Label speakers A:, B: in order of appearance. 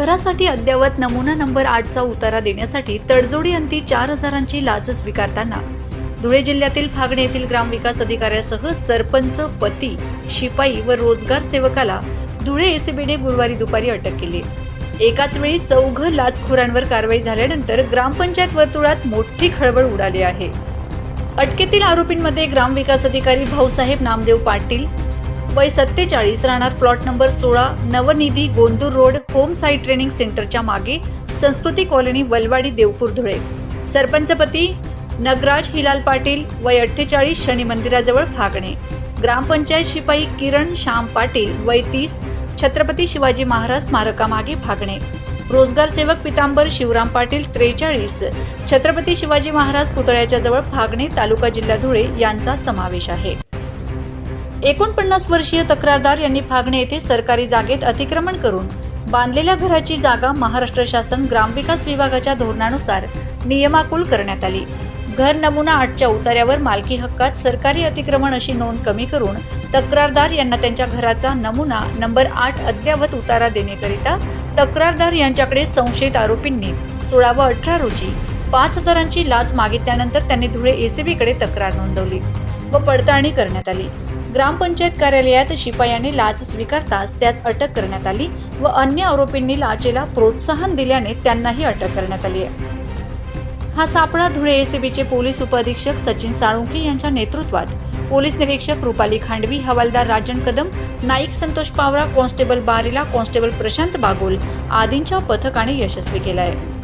A: घरासाठी अद्ययावत नमुना नंबर आठचा उतारा देण्यासाठी तडजोडी अंती चार हजारांची लाच स्वीकारताना धुळे जिल्ह्यातील फागणे येथील ग्रामविकास अधिकाऱ्यासह सरपंच पती शिपाई व रोजगार सेवकाला धुळे एसीबीने गुरुवारी दुपारी अटक केली. एकाच वेळी चौघ लाचखोरांवर कारवाई झाल्यानंतर ग्रामपंचायत वर्तुळात मोठी खळबळ उडाली आहे. अटकेतील आरोपींमध्ये ग्रामविकास अधिकारी भाऊसाहेब नामदेव पाटील वय सत्तेचाळीस राहणार प्लॉट नंबर सोळा Navnidhi Gondur road home Sai training सेंटरच्या मागे संस्कृती कॉलनी वलवाडी देवपूर धुळे. सरपंचपती नगराज हिलाल पाटील वय अठ्ठेचाळीस शनी मंदिराजवळ फागणे ग्रामपंचायत शिपाई किरण श्याम पाटील वय तीस छत्रपती शिवाजी महाराज स्मारकामागे फागणे रोजगार सेवक पितांबर शिवराम पाटील त्रेचाळीस छत्रपती शिवाजी महाराज पुतळ्याच्या जवळ फागणे तालुका जिल्हा धुळे यांचा समावेश आहे. एकोणपन्नास वर्षीय तक्रारदार यांनी फागणे येथे सरकारी जागेत अतिक्रमण करून बांधलेल्या घराची जागा महाराष्ट्र शासन ग्रामविकास विभागाच्या धोरणानुसार नियमाकुल करण्यात आली. घर नमुना आठच्या उतार्यावर मालकी हक्कात सरकारी अतिक्रमण अशी नोंद कमी करून तक्रारदार यांना त्यांच्या घराचा नमुना नंबर आठ अद्ययावत उतारा देण्याकरिता तक्रारदार यांच्याकडे संशयित आरोपींनी सोळा व अठरा रोजी पाच हजारांची लाच मागितल्यानंतर त्यांनी धुळे एसीबीकडे तक्रार नोंदवली व पडताळणी करण्यात आली. ग्रामपंचायत कार्यालयात शिपायाने लाच स्वीकारताच त्यास अटक करण्यात आली व अन्य आरोपींनी लाचेला प्रोत्साहन दिल्याने त्यांनाही अटक करण्यात आली आहे. हा सापळा धुळे एसीबीचे पोलीस उपअधीक्षक सचिन साळुंके यांच्या नेतृत्वात. पोलीस निरीक्षक रुपाली खांडवी हवालदार राजन कदम नाईक संतोष पावरा कॉन्स्टेबल बारीला कॉन्स्टेबल प्रशांत बागोल आदींच्या पथकाने यशस्वी केला आहे.